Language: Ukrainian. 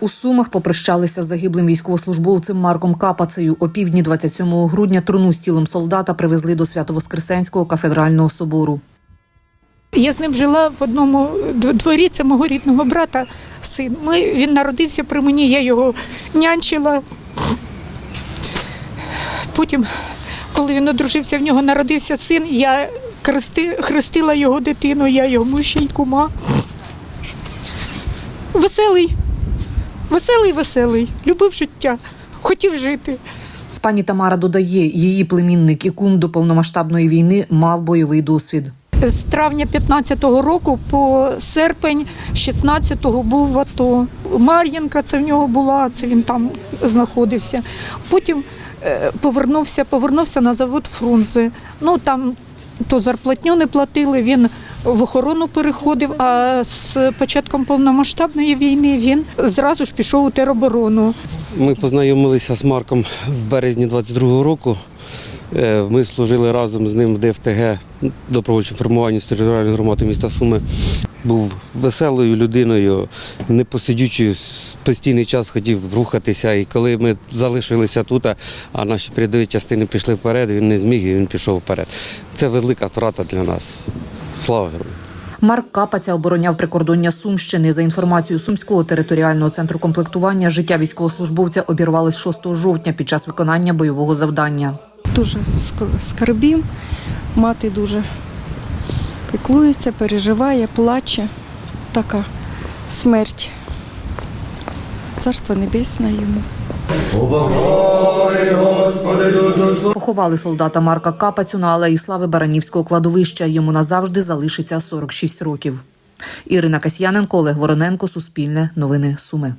У Сумах попрощалися з загиблим військовослужбовцем Марком Капацею. О півдні 27 грудня труну з тілом солдата привезли до Свято-Воскресенського кафедрального собору. Я з ним жила в одному дворі, це мого рідного брата син. Ми, він народився при мені, я його нянчила. Потім, коли він одружився, в нього народився син, я хрести, хрестила його дитину, я йому ще й. Веселий, веселий, веселий, любив життя, хотів жити. Пані Тамара додає, її племінник і кум до повномасштабної війни мав бойовий досвід. З травня 15-го року по серпень 16-го був в АТО. Мар'їнка це в нього була, це він там знаходився. Потім е, повернувся, повернувся на завод Фрунзе. Ну там то зарплатню не платили, він в охорону переходив, а з початком повномасштабної війни він зразу ж пішов у тероборону. Ми познайомилися з Марком в березні 22-го року. Е, Ми служили разом з ним в ДФТГ добровольчому формуванні з територіальної громади міста Суми. Був веселою людиною, непосидючою, постійний час хотів рухатися. І коли ми залишилися тут, а наші передові частини пішли вперед, він не зміг і він пішов вперед. Це велика втрата для нас. Слава герою! Марк Капаця обороняв прикордоння Сумщини. За інформацією Сумського територіального центру комплектування, життя військовослужбовця обірвалось 6 жовтня під час виконання бойового завдання. дуже ск- скорбів. Мати дуже піклується, переживає, плаче. Така смерть. Царство небесне йому. Поховали солдата Марка Капацю на алеї слави Баранівського кладовища. Йому назавжди залишиться 46 років. Ірина Касьяненко, Олег Вороненко, Суспільне, Новини Суми.